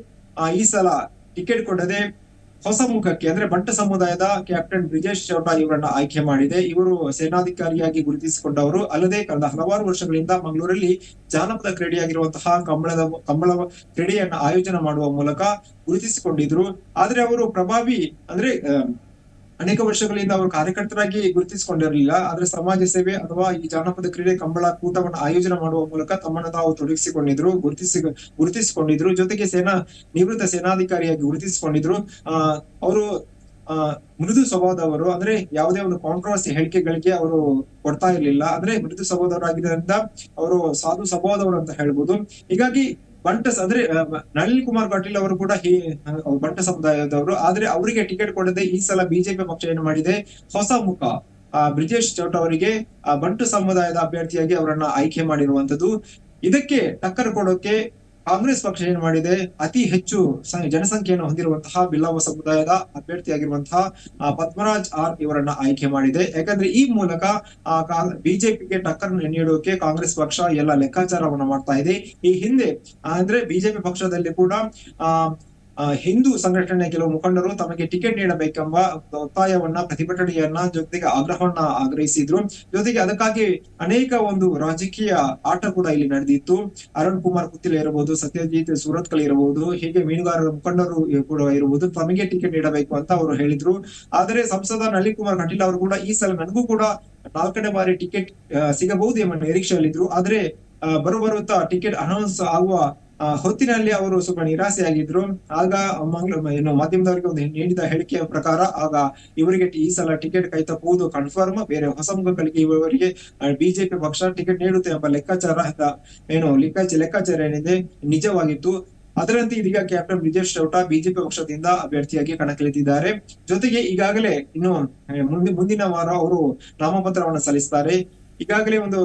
ಈ ಸಲ ಟಿಕೆಟ್ ಕೊಡದೆ ಹೊಸ ಮುಖಕ್ಕೆ ಅಂದ್ರೆ ಬಂಟ ಸಮುದಾಯದ ಕ್ಯಾಪ್ಟನ್ ಬ್ರಿಜೇಶ್ ಚೌಟಾ ಇವರನ್ನ ಆಯ್ಕೆ ಮಾಡಿದೆ. ಇವರು ಸೇನಾಧಿಕಾರಿಯಾಗಿ ಗುರುತಿಸಿಕೊಂಡವರು. ಅಲ್ಲದೆ ಕಳೆದ ಹಲವಾರು ವರ್ಷಗಳಿಂದ ಮಂಗಳೂರಲ್ಲಿ ಜಾನಪದ ಕ್ರೀಡೆಯಾಗಿರುವಂತಹ ಕಂಬಳದ ಕಂಬಳ ಕ್ರೀಡೆಯನ್ನ ಆಯೋಜನೆ ಮಾಡುವ ಮೂಲಕ ಗುರುತಿಸಿಕೊಂಡಿದ್ರು. ಆದ್ರೆ ಅವರು ಪ್ರಭಾವಿ ಅಂದ್ರೆ ಅನೇಕ ವರ್ಷಗಳಿಂದ ಅವರು ಕಾರ್ಯಕರ್ತರಾಗಿ ಗುರುತಿಸಿಕೊಂಡಿರಲಿಲ್ಲ, ಆದ್ರೆ ಸಮಾಜ ಸೇವೆ ಅಥವಾ ಈ ಜಾನಪದ ಕ್ರೀಡೆ ಕಂಬಳ ಕೂಟವನ್ನು ಆಯೋಜನೆ ಮಾಡುವ ಮೂಲಕ ತಮ್ಮನ್ನು ತಾವು ತೊಡಗಿಸಿಕೊಂಡಿದ್ರು, ಗುರುತಿಸಿ, ಗುರುತಿಸಿಕೊಂಡಿದ್ರು. ಜೊತೆಗೆ ಸೇನಾ, ನಿವೃತ್ತ ಸೇನಾಧಿಕಾರಿಯಾಗಿ ಗುರುತಿಸಿಕೊಂಡಿದ್ರು. ಆ, ಅವರು, ಆ, ಮೃದು ಸ್ವಭಾವದವರು, ಅಂದ್ರೆ ಯಾವುದೇ ಒಂದು ಕಾಂಟ್ರವರ್ಸಿ ಹೇಳಿಕೆಗಳಿಗೆ ಅವರು ಕೊಡ್ತಾ ಇರ್ಲಿಲ್ಲ. ಅಂದ್ರೆ ಮೃದು ಸ್ವಭಾವದವರಾಗಿದ್ದರಿಂದ ಅವರು ಸಾಧು ಸ್ವಭಾವದವರು ಅಂತ ಹೇಳ್ಬೋದು. ಹೀಗಾಗಿ ಬಂಟ ಸ- ಅಂದ್ರೆ ನಳಿನ್ ಕುಮಾರ್ ಪಾಟೀಲ್ ಅವರು ಕೂಡ ಬಂಟ ಸಮುದಾಯದವರು. ಆದ್ರೆ ಅವರಿಗೆ ಟಿಕೆಟ್ ಕೊಡದೆ ಈ ಸಲ ಬಿಜೆಪಿ ಪಕ್ಷ ಏನು ಮಾಡಿದೆ? ಹೊಸ ಮುಖ. ಆ, ಬ್ರಿಜೇಶ್ ಚೌಟ ಅವರಿಗೆ ಬಂಟು ಸಮುದಾಯದ ಅಭ್ಯರ್ಥಿಯಾಗಿ ಅವರನ್ನ ಆಯ್ಕೆ ಮಾಡಿರುವಂತದ್ದು ಇದಕ್ಕೆ ಟಕ್ಕರ್ ಕೊಡೋಕೆ ಕಾಂಗ್ರೆಸ್ ಪಕ್ಷ ಏನ್ ಮಾಡಿದೆ? ಅತಿ ಹೆಚ್ಚು ಜನಸಂಖ್ಯೆಯನ್ನು ಹೊಂದಿರುವಂತಹ ಬಿಲ್ಲವ ಸಮುದಾಯದ ಅಭ್ಯರ್ಥಿಯಾಗಿರುವಂತಹ ಪದ್ಮರಾಜ್ ಆರ್ ಇವರನ್ನ ಆಯ್ಕೆ ಮಾಡಿದೆ. ಯಾಕಂದ್ರೆ ಈ ಮೂಲಕ ಬಿಜೆಪಿಗೆ ಟಕ್ಕರ್ ನೀಡೋಕೆ ಕಾಂಗ್ರೆಸ್ ಪಕ್ಷ ಎಲ್ಲ ಲೆಕ್ಕಾಚಾರವನ್ನ ಮಾಡ್ತಾ ಇದೆ. ಈ ಹಿಂದೆ ಅಂದ್ರೆ ಬಿಜೆಪಿ ಪಕ್ಷದಲ್ಲಿ ಕೂಡ ಆ, ಹಿಂದೂ ಸಂಘಟನೆ ಕೆಲವು ಮುಖಂಡರು ತಮಗೆ ಟಿಕೆಟ್ ನೀಡಬೇಕೆಂಬ ಒತ್ತಾಯವನ್ನ, ಪ್ರತಿಭಟನೆಯನ್ನ ಜೊತೆಗೆ ಆಗ್ರಹವನ್ನ ಆಗ್ರಹಿಸಿದ್ರು. ಜೊತೆಗೆ ಅದಕ್ಕಾಗಿ ಅನೇಕ ಒಂದು ರಾಜಕೀಯ ಆಟ ಕೂಡ ಇಲ್ಲಿ ನಡೆದಿತ್ತು. ಅರುಣ್ ಕುಮಾರ್ ಕುತ್ತಿಲ ಇರಬಹುದು, ಸತ್ಯಜಿತ್ ಸೂರತ್ಕಲ್ ಇರಬಹುದು, ಹೀಗೆ ಮೀನುಗಾರರ ಮುಖಂಡರು ಕೂಡ ಇರಬಹುದು, ತಮಗೆ ಟಿಕೆಟ್ ನೀಡಬೇಕು ಅಂತ ಅವರು ಹೇಳಿದ್ರು. ಆದರೆ ಸಂಸದ ನಳಿನ್ ಕುಮಾರ್ ಕಟೀಲ್ ಅವರು ಕೂಡ ಈ ಸಲ ನನಗೂ ಕೂಡ ನಾಲ್ಕನೇ ಬಾರಿ ಟಿಕೆಟ್ ಸಿಗಬಹುದು ಎಂಬ ನಿರೀಕ್ಷೆಯಲ್ಲಿದ್ರು. ಆದ್ರೆ ಬರುವ ಬರು ಬರುತ್ತಾ ಟಿಕೆಟ್ ಅನೌನ್ಸ್ ಆಗುವ ಹೊತ್ತಿನಲ್ಲಿ ಅವರು ಸ್ವಲ್ಪ ನಿರಾಸೆಯಾಗಿದ್ರು. ಆಗ ಮಂಗ್ಳ ಏನು ಮಾಧ್ಯಮದವರಿಗೆ ಒಂದು ನೀಡಿದ ಹೇಳಿಕೆಯ ಪ್ರಕಾರ, ಆಗ ಇವರಿಗೆ ಈ ಸಲ ಟಿಕೆಟ್ ಕೈ ತಪ್ಪುವುದು ಕನ್ಫರ್ಮ್ ಬೇರೆ ಹೊಸ ಮುಖಗಳಿಗೆ ಇವರಿಗೆ ಬಿಜೆಪಿ ಪಕ್ಷ ಟಿಕೆಟ್ ನೀಡುತ್ತೆ ಎಂಬ ಲೆಕ್ಕಾಚಾರ ಏನು ಲೆಕ್ಕಾಚಾರ ಲೆಕ್ಕಾಚಾರ ಏನಿದೆ, ನಿಜವಾಗಿತ್ತು. ಅದರಂತೆ ಇದೀಗ ಕ್ಯಾಪ್ಟನ್ ಬ್ರಿಜೇಶ್ ಚೌಟ ಬಿಜೆಪಿ ಪಕ್ಷದಿಂದ ಅಭ್ಯರ್ಥಿಯಾಗಿ ಕಣಕ್ಕಿಳಿದಿದ್ದಾರೆ. ಜೊತೆಗೆ ಈಗಾಗಲೇ ಇನ್ನು ಮುಂದೆ ಮುಂದಿನ ವಾರ ಅವರು ನಾಮಪತ್ರವನ್ನು ಸಲ್ಲಿಸ್ತಾರೆ. ಈಗಾಗಲೇ ಒಂದು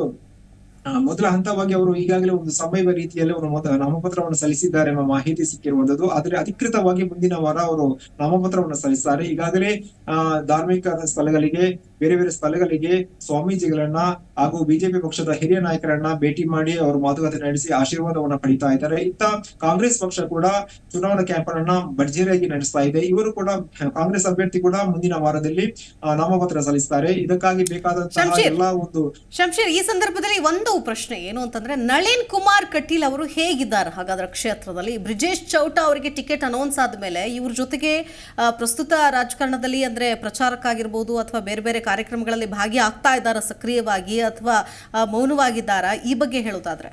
ಮೊದಲ ಹಂತವಾಗಿ ಅವರು ಈಗಾಗಲೇ ಒಂದು ಸಮಯ ರೀತಿಯಲ್ಲಿ ಅವರು ನಾಮಪತ್ರವನ್ನು ಸಲ್ಲಿಸಿದ್ದಾರೆ ಎಂಬ ಮಾಹಿತಿ ಸಿಕ್ಕಿರುವಂತದ್ದು ಆದರೆ ಅಧಿಕೃತವಾಗಿ ಮುಂದಿನ ವಾರ ಅವರು ನಾಮಪತ್ರವನ್ನು ಸಲ್ಲಿಸುತ್ತಾರೆ ಈಗಾಗಲೇ ಧಾರ್ಮಿಕ ಸ್ಥಳಗಳಿಗೆ ಬೇರೆ ಬೇರೆ ಸ್ಥಳಗಳಿಗೆ ಸ್ವಾಮೀಜಿಗಳನ್ನ ಹಾಗೂ ಬಿಜೆಪಿ ಪಕ್ಷದ ಹಿರಿಯ ನಾಯಕರನ್ನ ಭೇಟಿ ಮಾಡಿ ಅವರು ಮಾತುಕತೆ ನಡೆಸಿ ಆಶೀರ್ವಾದವನ್ನ ಪಡಿತಾ ಇದ್ದಾರೆ. ಇತ್ತ ಕಾಂಗ್ರೆಸ್ ಪಕ್ಷ ಕೂಡ ಚುನಾವಣಾ ಕ್ಯಾಂಪ್ ಅನ್ನ ಭರ್ಜರಿಯಾಗಿ ನಡೆಸ್ತಾ ಇದೆ. ಇವರು ಕೂಡ ಕಾಂಗ್ರೆಸ್ ಅಭ್ಯರ್ಥಿ ಕೂಡ ಮುಂದಿನ ವಾರದಲ್ಲಿ ನಾಮಪತ್ರ ಸಲ್ಲಿಸ್ತಾರೆ. ಇದಕ್ಕಾಗಿ ಬೇಕಾದಂತಹ ಎಲ್ಲ ಒಂದು ಶಂಶೀರ್ ಈ ಸಂದರ್ಭದಲ್ಲಿ ಒಂದು ಪ್ರಶ್ನೆ ಏನು ಅಂತಂದ್ರೆ ನಳಿನ್ ಕುಮಾರ್ ಕಟೀಲ್ ಅವರು ಹೇಗಿದ್ದಾರೆ? ಹಾಗಾದ್ರೆ ಕ್ಷೇತ್ರದಲ್ಲಿ ಬ್ರಿಜೇಶ್ ಚೌಟಾ ಅವರಿಗೆ ಟಿಕೆಟ್ ಅನೌನ್ಸ್ ಆದ್ಮೇಲೆ ಇವ್ರ ಜೊತೆಗೆ ಪ್ರಸ್ತುತ ರಾಜಕಾರಣದಲ್ಲಿ ಅಂದ್ರೆ ಪ್ರಚಾರಕ್ಕಾಗಿರ್ಬೋದು ಅಥವಾ ಬೇರೆ ಬೇರೆ ಕಾರ್ಯಕ್ರಮಗಳಲ್ಲಿ ಭಾಗಿಯಾಗ್ತಾ ಇದ್ದಾರಾ ಸಕ್ರಿಯವಾಗಿ ಅಥವಾ ಮೌನವಾಗಿದ್ದಾರಾ? ಈ ಬಗ್ಗೆ ಹೇಳೋದಾದ್ರೆ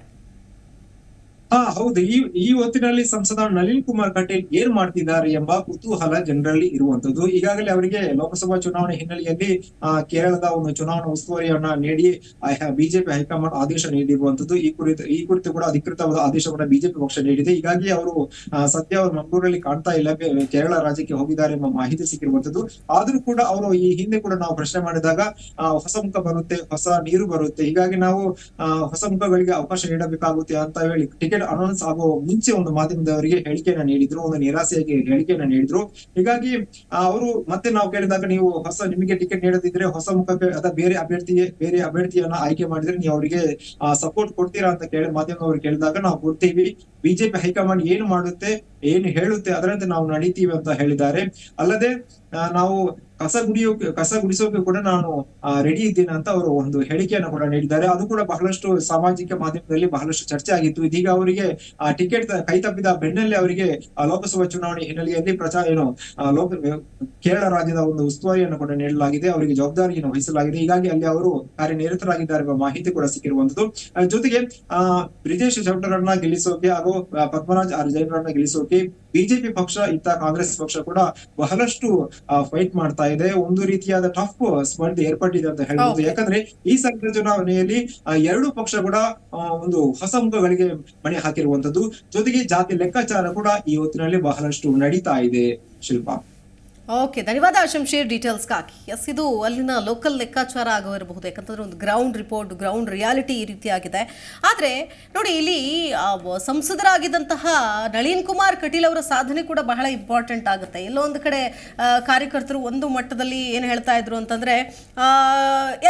ಹಾ ಹೌದು. ಈ ಈ ಹೊತ್ತಿನಲ್ಲಿ ಸಂಸದ ನಳಿನ್ ಕುಮಾರ್ ಕಟೀಲ್ ಏನ್ ಮಾಡ್ತಿದ್ದಾರೆ ಎಂಬ ಕುತೂಹಲ ಜನರಲ್ಲಿ ಇರುವಂತದ್ದು ಈಗಾಗಲೇ ಅವರಿಗೆ ಲೋಕಸಭಾ ಚುನಾವಣೆ ಹಿನ್ನೆಲೆಯಲ್ಲಿ, ಆ, ಕೇರಳದ ಒಂದು ಚುನಾವಣಾ ಉಸ್ತುವಾರಿಯನ್ನ ನೀಡಿ ಬಿಜೆಪಿ ಹೈಕಮಾಂಡ್ ಆದೇಶ ನೀಡಿರುವಂತದ್ದು ಈ ಕುರಿತು ಈ ಕುರಿತು ಕೂಡ ಅಧಿಕೃತವಾದ ಆದೇಶವನ್ನ ಬಿಜೆಪಿ ಪಕ್ಷ ನೀಡಿದೆ. ಹೀಗಾಗಿ ಅವರು ಸದ್ಯ ಅವರು ಮಂಗಳೂರಲ್ಲಿ ಕಾಣ್ತಾ ಇಲ್ಲ. ಕೇರಳ ರಾಜ್ಯಕ್ಕೆ ಹೋಗಿದ್ದಾರೆ ಎಂಬ ಮಾಹಿತಿ ಸಿಕ್ಕಿರುವಂತದ್ದು ಆದ್ರೂ ಕೂಡ ಅವರು ಈ ಹಿಂದೆ ಕೂಡ ನಾವು ಪ್ರಶ್ನೆ ಮಾಡಿದಾಗ ಹೊಸ ಮುಖ ಬರುತ್ತೆ, ಹೊಸ ನೀರು ಬರುತ್ತೆ. ಹೀಗಾಗಿ ನಾವು ಹೊಸ ಮುಖಗಳಿಗೆ ಅವಕಾಶ ನೀಡಬೇಕಾಗುತ್ತೆ ಅಂತ ಹೇಳಿ ಟಿಕೆಟ್ ಅನೌನ್ಸ್ ಆಗೋ ಮುಂಚೆ ಒಂದು ಮಾಧ್ಯಮದವರಿಗೆ ಹೇಳಿಕೆಯನ್ನ ನೀಡಿದ್ರು, ಒಂದು ನಿರಾಸೆಯಾಗಿ ಹೇಳಿಕೆಯನ್ನ ನೀಡಿದ್ರು. ಹೀಗಾಗಿ ಅವರು ಮತ್ತೆ ನಾವು ಕೇಳಿದಾಗ ನೀವು ಹೊಸ ನಿಮಗೆ ಟಿಕೆಟ್ ನೀಡದಿದ್ರೆ ಹೊಸ ಮುಖಕ್ಕೆ ಅಥವಾ ಬೇರೆ ಅಭ್ಯರ್ಥಿ ಬೇರೆ ಅಭ್ಯರ್ಥಿಯನ್ನ ಆಯ್ಕೆ ಮಾಡಿದ್ರೆ ನೀವು ಅವರಿಗೆ ಸಪೋರ್ಟ್ ಕೊಡ್ತೀರಾ ಅಂತ ಕೇಳಿ ಮಾಧ್ಯಮದವರು ಕೇಳಿದಾಗ ನಾವು ಕೊಡ್ತೀವಿ. ಬಿಜೆಪಿ ಹೈಕಮಾಂಡ್ ಏನು ಮಾಡುತ್ತೆ, ಏನು ಹೇಳುತ್ತೆ ಅದರಂತೆ ನಾವು ನಡೀತೀವಿ ಅಂತ ಹೇಳಿದ್ದಾರೆ. ಅಲ್ಲದೆ ನಾವು ಕಸ ಗುಡಿಯೋಕೆ ಕಸ ಗುಡಿಸೋಕೆ ಕೂಡ ನಾನು ರೆಡಿ ಇದ್ದೇನೆ ಅಂತ ಅವರು ಒಂದು ಹೇಳಿಕೆಯನ್ನು ಕೂಡ ನೀಡಿದ್ದಾರೆ. ಅದು ಕೂಡ ಬಹಳಷ್ಟು ಸಾಮಾಜಿಕ ಮಾಧ್ಯಮದಲ್ಲಿ ಬಹಳಷ್ಟು ಚರ್ಚೆ ಆಗಿತ್ತು. ಇದೀಗ ಅವರಿಗೆ, ಆ, ಟಿಕೆಟ್ ಕೈ ತಪ್ಪಿದ ಬೆನ್ನಲ್ಲೇ ಅವರಿಗೆ ಲೋಕಸಭಾ ಚುನಾವಣೆ ಹಿನ್ನೆಲೆಯಲ್ಲಿ ಪ್ರಚಾರ ಏನು ಲೋಕ ಕೇರಳ ರಾಜ್ಯದ ಒಂದು ಉಸ್ತುವಾರಿಯನ್ನು ಕೂಡ ನೀಡಲಾಗಿದೆ. ಅವರಿಗೆ ಜವಾಬ್ದಾರಿಯನ್ನು ವಹಿಸಲಾಗಿದೆ. ಹೀಗಾಗಿ ಅಲ್ಲಿ ಅವರು ಕಾರ್ಯನಿರತರಾಗಿದ್ದಾರೆ ಎಂಬ ಮಾಹಿತಿ ಕೂಡ ಸಿಕ್ಕಿರುವಂತದ್ದು. ಜೊತೆಗೆ, ಆ, ಬ್ರಿಜೇಶ್ ಚೌಟರನ್ನ ಗೆಲ್ಲಿಸೋಕೆ ಹಾಗೂ ಪದ್ಮರಾಜ್ ಆರ್ ಜೈನರನ್ನ ಗೆಲ್ಲಿಸೋಕೆ ಬಿಜೆಪಿ ಪಕ್ಷ ಇತ್ತ ಕಾಂಗ್ರೆಸ್ ಪಕ್ಷ ಕೂಡ ಬಹಳಷ್ಟು ಫೈಟ್ ಮಾಡ್ತಾ ಇದೆ. ಒಂದು ರೀತಿಯಾದ ಟಫ್ ಸ್ಪರ್ಧೆ ಏರ್ಪಟ್ಟಿದೆ ಅಂತ ಹೇಳ್ಬೋದು. ಯಾಕಂದ್ರೆ ಈ ಸಂಘ ಚುನಾವಣೆಯಲ್ಲಿ ಎರಡು ಪಕ್ಷ ಕೂಡ ಒಂದು ಹೊಸ ಮುಖಗಳಿಗೆ ಮಣೆ ಹಾಕಿರುವಂತದ್ದು ಜೊತೆಗೆ ಜಾತಿ ಲೆಕ್ಕಾಚಾರ ಕೂಡ ಈ ಹೊತ್ತಿನಲ್ಲಿ ಬಹಳಷ್ಟು ನಡೀತಾ ಇದೆ ಶಿಲ್ಪಾ. ಓಕೆ ಧನ್ಯವಾದ ಶಂಶೀರ್ ಡೀಟೇಲ್ಸ್ಗಾಗಿ ಎಸ್ ಇದು ಅಲ್ಲಿನ ಲೋಕಲ್ ಲೆಕ್ಕಾಚಾರ ಆಗಿರಬಹುದು ಯಾಕಂತಂದ್ರೆ ಒಂದು ಗ್ರೌಂಡ್ ರಿಪೋರ್ಟ್ ಗ್ರೌಂಡ್ ರಿಯಾಲಿಟಿ ಈ ರೀತಿಯಾಗಿದೆ. ಆದರೆ ನೋಡಿ, ಇಲ್ಲಿ ಸಂಸದರಾಗಿದ್ದಂತಹ ನಳಿನ್ ಕುಮಾರ್ ಕಟೀಲ್ ಅವರ ಸಾಧನೆ ಕೂಡ ಬಹಳ ಇಂಪಾರ್ಟೆಂಟ್ ಆಗುತ್ತೆ. ಎಲ್ಲೋ ಒಂದು ಕಡೆ ಕಾರ್ಯಕರ್ತರು ಒಂದು ಮಟ್ಟದಲ್ಲಿ ಏನು ಹೇಳ್ತಾ ಇದ್ರು ಅಂತಂದ್ರೆ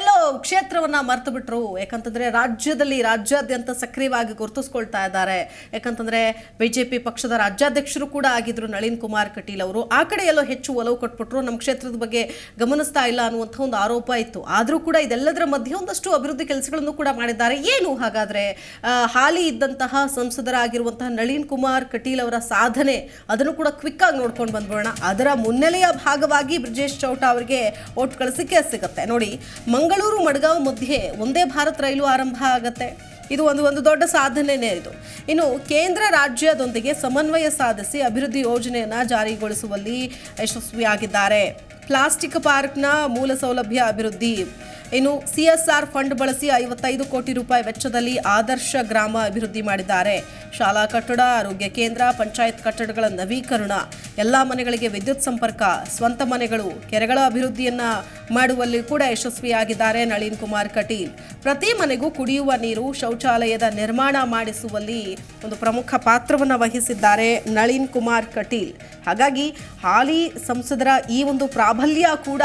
ಎಲ್ಲೋ ಕ್ಷೇತ್ರವನ್ನ ಮರೆತು ಬಿಟ್ರು. ಯಾಕಂತಂದ್ರೆ ರಾಜ್ಯದಲ್ಲಿ ರಾಜ್ಯಾದ್ಯಂತ ಸಕ್ರಿಯವಾಗಿ ಗುರುತಿಸ್ಕೊಳ್ತಾ ಇದ್ದಾರೆ. ಯಾಕಂತಂದ್ರೆ ಬಿಜೆಪಿ ಪಕ್ಷದ ರಾಜ್ಯಾಧ್ಯಕ್ಷರು ಕೂಡ ಆಗಿದ್ರು ನಳಿನ್ ಕುಮಾರ್ ಕಟೀಲ್ ಅವರು. ಆ ಕಡೆ ಎಲ್ಲೋ ಹೆಚ್ಚು ಒಲವು ಕೊಟ್ಬಿಟ್ರು ನಮ್ಮ ಕ್ಷೇತ್ರದ ಬಗ್ಗೆ ಗಮನಿಸ್ತಾ ಇಲ್ಲ ಅನ್ನುವಂಥ ಒಂದು ಆರೋಪ ಇತ್ತು. ಆದರೂ ಕೂಡ ಇದೆಲ್ಲದರ ಮಧ್ಯೆ ಒಂದಷ್ಟು ಅಭಿವೃದ್ಧಿ ಕೆಲಸಗಳನ್ನು ಕೂಡ ಮಾಡಿದ್ದಾರೆ. ಏನು ಹಾಗಾದರೆ ಹಾಲಿ ಇದ್ದಂತಹ ಸಂಸದರಾಗಿರುವಂತಹ ನಳಿನ್ ಕುಮಾರ್ ಕಟೀಲ್ ಅವರ ಸಾಧನೆ ಅದನ್ನು ಕೂಡ ಕ್ವಿಕ್ ಆಗಿ ನೋಡ್ಕೊಂಡು ಬಂದ್ಬಿಡೋಣ. ಅದರ ಮುನ್ನೆಲೆಯ ಭಾಗವಾಗಿ ಬ್ರಿಜೇಶ್ ಚೌಟಾ ಅವರಿಗೆ ಓಟ್ ಕಳಿಸಿಕೆ ಸಿಗುತ್ತೆ. ನೋಡಿ, ಮಂಗಳೂರು, ಮಡ್ಗಾಂವ್ ಮಧ್ಯೆ ಒಂದೇ ಭಾರತ್ ರೈಲು ಆರಂಭ ಆಗತ್ತೆ. ಇದು ಒಂದು ಒಂದು ದೊಡ್ಡ ಸಾಧನೆನೇ ಇದು. ಇನ್ನು ಕೇಂದ್ರ ರಾಜ್ಯದೊಂದಿಗೆ ಸಮನ್ವಯ ಸಾಧಿಸಿ ಅಭಿವೃದ್ಧಿ ಯೋಜನೆಯನ್ನು ಜಾರಿಗೊಳಿಸುವಲ್ಲಿ ಯಶಸ್ವಿಯಾಗಿದ್ದಾರೆ. ಪ್ಲಾಸ್ಟಿಕ್ ಪಾರ್ಕ್ನ ಮೂಲ ಸೌಲಭ್ಯ ಅಭಿವೃದ್ಧಿ. ಇನ್ನು ಸಿ ಎಸ್ ಆರ್ ಫಂಡ್ ಬಳಸಿ ಐವತ್ತೈದು ಕೋಟಿ ರೂಪಾಯಿ ವೆಚ್ಚದಲ್ಲಿ ಆದರ್ಶ ಗ್ರಾಮ ಅಭಿವೃದ್ಧಿ ಮಾಡಿದ್ದಾರೆ. ಶಾಲಾ ಕಟ್ಟಡ, ಆರೋಗ್ಯ ಕೇಂದ್ರ, ಪಂಚಾಯತ್ ಕಟ್ಟಡಗಳ ನವೀಕರಣ. ಎಲ್ಲ ಮನೆಗಳಿಗೆ ವಿದ್ಯುತ್ ಸಂಪರ್ಕ, ಸ್ವಂತ ಮನೆಗಳು, ಕೆರೆಗಳ ಅಭಿವೃದ್ಧಿಯನ್ನ ಮಾಡುವಲ್ಲಿ ಕೂಡ ಯಶಸ್ವಿಯಾಗಿದ್ದಾರೆ ನಳಿನ್ ಕುಮಾರ್ ಕಟೀಲ್. ಪ್ರತಿ ಮನೆಗೂ ಕುಡಿಯುವ ನೀರು, ಶೌಚಾಲಯದ ನಿರ್ಮಾಣ ಮಾಡಿಸುವಲ್ಲಿ ಒಂದು ಪ್ರಮುಖ ಪಾತ್ರವನ್ನು ವಹಿಸಿದ್ದಾರೆ ನಳಿನ್ ಕುಮಾರ್ ಕಟೀಲ್. ಹಾಗಾಗಿ ಹಾಲಿ ಸಂಸದರ ಈ ಒಂದು ಪ್ರಾಬಲ್ಯ ಕೂಡ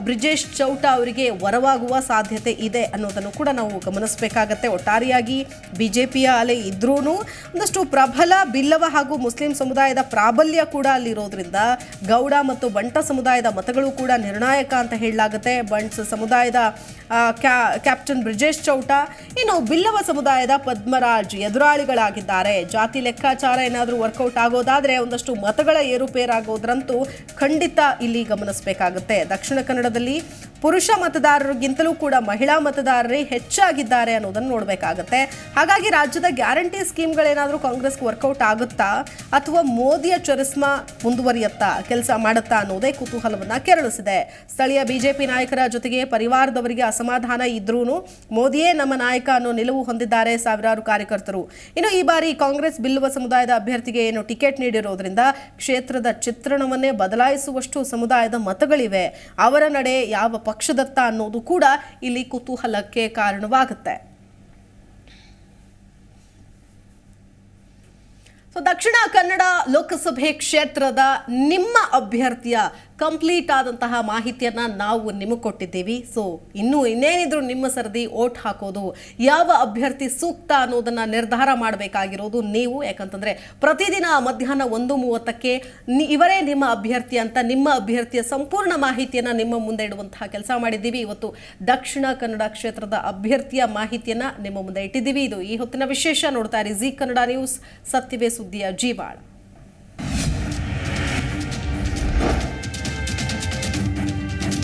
ಬ್ರಿಜೇಶ್ ಚೌಟ ಅವರಿಗೆ ವರವಾಗುವ ಸಾಧ್ಯತೆ ಇದೆ ಅನ್ನೋದನ್ನು ಕೂಡ ನಾವು ಗಮನಿಸಬೇಕಾಗತ್ತೆ. ಒಟ್ಟಾರೆಯಾಗಿ ಬಿಜೆಪಿಯ ಅಲೆ ಇದ್ರೂ ಒಂದಷ್ಟು ಪ್ರಬಲ, ಬಿಲ್ಲವ ಹಾಗೂ ಮುಸ್ಲಿಂ ಸಮುದಾಯದ ಪ್ರಾಬಲ್ಯ ಕೂಡ ಅಲ್ಲಿರೋದ್ರಿಂದ ಗೌಡ ಮತ್ತು ಬಂಟ ಸಮುದಾಯದ ಮತಗಳು ಕೂಡ ನಿರ್ಣಾಯಕ ಅಂತ ಹೇಳಲಾಗುತ್ತೆ. ಬಂಟ್ಸ್ ಸಮುದಾಯದ ಕ್ಯಾ- ಕ್ಯಾಪ್ಟನ್ ಬ್ರಿಜೇಶ್ ಚೌಟ, ಇನ್ನು ಬಿಲ್ಲವ ಸಮುದಾಯದ ಪದ್ಮರಾಜ್ ಎದುರಾಳಿಗಳಾಗಿದ್ದಾರೆ. ಜಾತಿ ಲೆಕ್ಕಾಚಾರ ಏನಾದರೂ ವರ್ಕೌಟ್ ಆಗೋದಾದ್ರೆ ಒಂದಷ್ಟು ಮತಗಳ ಏರುಪೇರಾಗೋದ್ರಂತೂ ಖಂಡಿತ ಇಲ್ಲಿ ಗಮನಿಸಬೇಕಾಗುತ್ತೆ. ದಕ್ಷಿಣ ಕನ್ನಡದಲ್ಲಿ ಪುರುಷ ಮತದಾರರಿಗಿಂತಲೂ ಕೂಡ ಮಹಿಳಾ ಮತದಾರರೇ ಹೆಚ್ಚಾಗಿದ್ದಾರೆ ಅನ್ನೋದನ್ನು ನೋಡಬೇಕಾಗತ್ತೆ. ಹಾಗಾಗಿ ರಾಜ್ಯದ ಗ್ಯಾರಂಟಿ ಸ್ಕೀಮ್ಗಳೇನಾದರೂ ಕಾಂಗ್ರೆಸ್ಗೆ ವರ್ಕೌಟ್ ಆಗುತ್ತಾ? ಅಥವಾ ಮೋದಿಯ ಚರಿಸ್ಮಾ ಮುಂದುವರಿಯುತ್ತಾ? ಕೆಲಸ ಮಾಡುತ್ತಾ ಅನ್ನೋದೇ ಕುತೂಹಲವನ್ನು ಕೆರಳಿಸಿದೆ. ಸ್ಥಳೀಯ ಬಿಜೆಪಿ ನಾಯಕರ ಜೊತೆಗೆ ಪರಿವಾರದವರಿಗೆ ಅಸಮಾಧಾನ ಇದ್ರೂ ಮೋದಿಯೇ ನಮ್ಮ ನಾಯಕ ಅನ್ನೋ ನಿಲುವು ಹೊಂದಿದ್ದಾರೆ ಸಾವಿರಾರು ಕಾರ್ಯಕರ್ತರು. ಇನ್ನು ಈ ಬಾರಿ ಕಾಂಗ್ರೆಸ್ ಬಿಲ್ಲುವ ಸಮುದಾಯದ ಅಭ್ಯರ್ಥಿಗೆ ಏನು ಟಿಕೆಟ್ ನೀಡಿರೋದ್ರಿಂದ ಕ್ಷೇತ್ರದ ಚಿತ್ರಣವನ್ನೇ ಬದಲಾಯಿಸುವಷ್ಟು ಸಮುದಾಯದ ಮತಗಳಿವೆ. ಅವರ ನಡೆ ಯಾವ ಪಕ್ಷದತ್ತ ಅನ್ನೋದು ಕೂಡ ಇಲ್ಲಿ ಕುತೂಹಲಕ್ಕೆ ಕಾರಣವಾಗುತ್ತೆ. ಸೊ ದಕ್ಷಿಣ ಕನ್ನಡ ಲೋಕಸಭೆ ಕ್ಷೇತ್ರದ ನಿಮ್ಮ ಅಭ್ಯರ್ಥಿಯ ಕಂಪ್ಲೀಟ್ ಆದಂತಹ ಮಾಹಿತಿಯನ್ನ ನಾವು ನಿಮಗೆ ಕೊಟ್ಟಿದ್ದೀವಿ. ಸೊ ಇನ್ನು ಇನ್ನೇನಿದ್ರು ನಿಮ್ಮ ಸರದಿ ಓಟ್ ಹಾಕೋದು, ಯಾವ ಅಭ್ಯರ್ಥಿ ಸೂಕ್ತ ಅನ್ನೋದನ್ನ ನಿರ್ಧಾರ ಮಾಡಬೇಕಾಗಿರೋದು ನೀವು. ಯಾಕಂತಂದ್ರೆ ಪ್ರತಿದಿನ ಮಧ್ಯಾಹ್ನ ಒಂದು ಮೂವತ್ತಕ್ಕೆ ಇವರೇ ನಿಮ್ಮ ಅಭ್ಯರ್ಥಿ ಅಂತ ನಿಮ್ಮ ಅಭ್ಯರ್ಥಿಯ ಸಂಪೂರ್ಣ ಮಾಹಿತಿಯನ್ನ ನಿಮ್ಮ ಮುಂದೆ ಇಡುವಂತಹ ಕೆಲಸ ಮಾಡಿದ್ದೀವಿ. ಇವತ್ತು ದಕ್ಷಿಣ ಕನ್ನಡ ಕ್ಷೇತ್ರದ ಅಭ್ಯರ್ಥಿಯ ಮಾಹಿತಿಯನ್ನ ನಿಮ್ಮ ಮುಂದೆ ಇಟ್ಟಿದ್ದೀವಿ. ಇದು ಈ ಹೊತ್ತಿನ ವಿಶೇಷ ನೋಡ್ತಾ ಇರಿ. ಜಿ ಕನ್ನಡ ನ್ಯೂಸ್, ಸತ್ಯವೇ ಸುದ್ದಿಯ ಜೀವಾಳ.